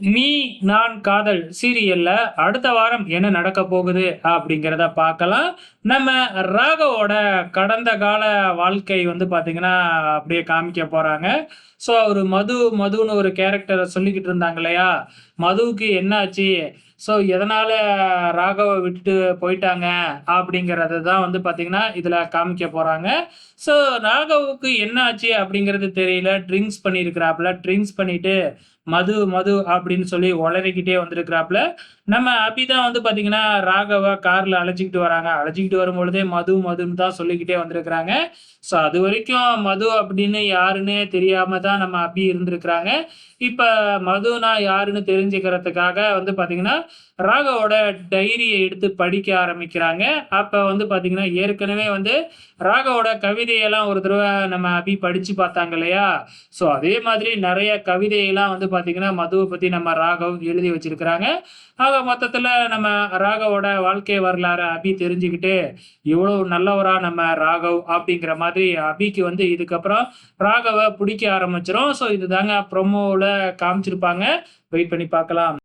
நீ நான் காதல் சீரியல்ல அடுத்த வாரம் என்ன நடக்க போகுது அப்படிங்கிறத பார்க்கலாம். நம்ம ராகவோட கடந்த கால வாழ்க்கை வந்து பார்த்தீங்கன்னா, அப்படியே காமிக்க போறாங்க. ஸோ அவர் மது மதுன்னு ஒரு கேரக்டரை சொல்லிக்கிட்டு இருந்தாங்க இல்லையா? மதுவுக்கு என்னாச்சு ஸோ எதனால ராகவ விட்டுட்டு போயிட்டாங்க? அப்படிங்கிறத தான் வந்து பார்த்தீங்கன்னா, இதில் காமிக்க போறாங்க. ஸோ ராகவுக்கு என்ன ஆச்சு அப்படிங்கிறது தெரியல. ட்ரிங்க்ஸ் பண்ணியிருக்கிறாப்புல ட்ரிங்க்ஸ் பண்ணிட்டு மது, மது அப்படின்னு சொல்லி உளறிக்கிட்டே வந்திருக்கிறாப்புல நம்ம அபி தான் வந்து பார்த்தீங்கன்னா, ராகவா கார்ல அழைச்சிக்கிட்டு வராங்க. அழைச்சிக்கிட்டு வரும்பொழுதே மது, மதுன்னு தான் சொல்லிக்கிட்டே வந்திருக்கிறாங்க. ஸோ அதுவரைக்கும் மது அப்படின்னு யாருன்னே தெரியாம தான் நம்ம அபி இருந்திருக்கிறாங்க. இப்ப மதுனா யாருன்னு தெரிஞ்சுக்கிறதுக்காக வந்து பார்த்தீங்கன்னா, ராகவோட டைரிய எடுத்து படிக்க ஆரம்பிக்கிறாங்க. அப்ப வந்து பார்த்தீங்கன்னா, ஏற்கனவே வந்து ராகவோட கவிதையெல்லாம் ஒரு தடவை நம்ம அபி படிச்சு பார்த்தாங்க இல்லையா? ஸோ அதே மாதிரி நிறைய கவிதையெல்லாம் வந்து பார்த்தீங்கன்னா, மதுவ பத்தி நம்ம ராகவ் எழுதி வச்சிருக்கிறாங்க. ஆக மொத்தத்துல நம்ம ராகவோட வாழ்க்கை வரலாறு அபி தெரிஞ்சுக்கிட்டு, இவ்வளவு நல்லவரா நம்ம ராகவ் அப்படிங்கிற மாதிரி அபிக்கு வந்து இதுக்கப்புறம் ராகவ பிடிக்க ஆரம்பிச்சிடும் ஸோ இதுதாங்க ப்ரோமோல காமிச்சிருப்பாங்க. வெயிட் பண்ணி பார்க்கலாம்.